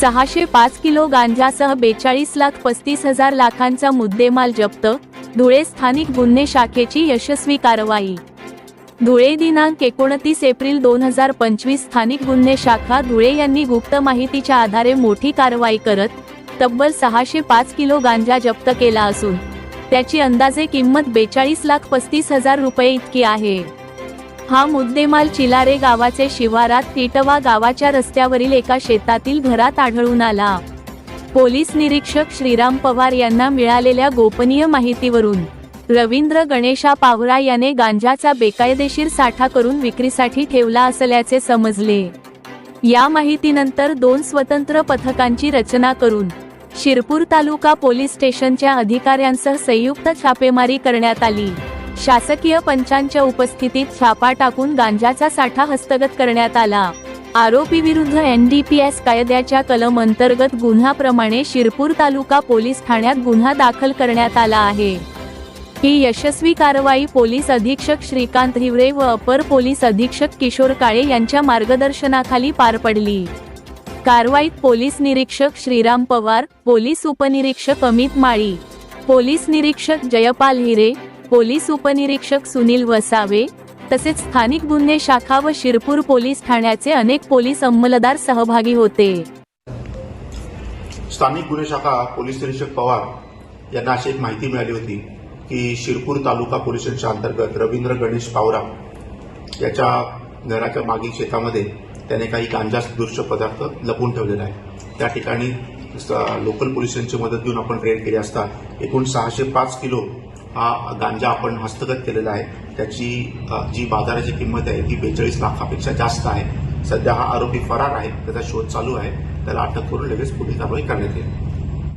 सहाशे पाच किलो गांजासह बेचाळीस लाख पस्तीस हजार लाखांचा मुद्देमाल जप्त धुळे स्थानिक गुन्हे शाखेची यशस्वी कारवाई. धुळे दिनांक एकोणतीस एप्रिल दोन हजार पंचवीस स्थानिक गुन्हे शाखा धुळे यांनी गुप्त माहितीच्या आधारे मोठी कारवाई करत तब्बल सहाशे पाच किलो गांजा जप्त केला असून त्याची अंदाजे किंमत बेचाळीस लाख पस्तीस हजार रुपये इतकी आहे. हा मुद्देमाल चिलारे गावाचे शिवारात टिटवा गावाच्या रस्त्यावरील एका शेतातील घरात आढळून आला. पोलीस निरीक्षक श्रीराम पवार यांना मिळालेल्या गोपनीय माहितीवरून रवींद्र गणेशा पावरा याने गांजाचा बेकायदेशीर साठा करून विक्रीसाठी ठेवला असल्याचे समजले. या माहितीनंतर दोन स्वतंत्र पथकांची रचना करून शिरपूर तालुका पोलीस स्टेशनच्या अधिकाऱ्यांसह संयुक्त छापेमारी करण्यात आली. शासकीय पंचांच्या उपस्थितीत छापा टाकून गांजाचा साठा हस्तगत करण्यात आला. आरोपी विरुद्ध एनडीपीएस कायद्याच्या कलम अंतर्गत गुन्ह्याप्रमाणे शिरपूर तालुका पोलीस ठाण्यात गुन्हा दाखल करण्यात आला आहे. ही यशस्वी कारवाई पोलीस अधीक्षक श्रीकांत हिवरे व अपर पोलीस अधीक्षक किशोर काळे यांच्या मार्गदर्शनाखाली पार पडली. कारवाईत पोलीस निरीक्षक श्रीराम पवार पोलीस उपनिरीक्षक अमित माळी पोलीस निरीक्षक जयपाल हिरे पोलीस उपनिरीक्षक सुनील वसावे तसेच स्थानिक गुन्हे शाखा व शिरपूर पोलीस ठाण्याचे अनेक पोलीस अंमलदार सहभागी होते. स्थानिक गुन्हे शाखा पोलीस निरीक्षक पवार यांना अशी एक माहिती मिळाली होती की शिरपूर तालुका पोलीस स्टेशनच्या अंतर्गत रवींद्र गणेश पावरा याच्या घराच्या मागील शेतामध्ये त्याने काही गांजा दृश्य पदार्थ लपवून ठेवलेला आहे त्या ठिकाणी लोकल पोलिसांची मदत घेऊन आपण रेड केली असता एकूण सहाशे पाच किलो हा गांजा आपण हस्तगत केलेला आहे. त्याची जी बाजाराची किंमत आहे ती बेचाळीस लाखापेक्षा जास्त आहे. सध्या हा आरोपी फरार आहे. त्याचा शोध चालू आहे. त्याला अटक करून लगेच पुढील कारवाई करण्यात येईल.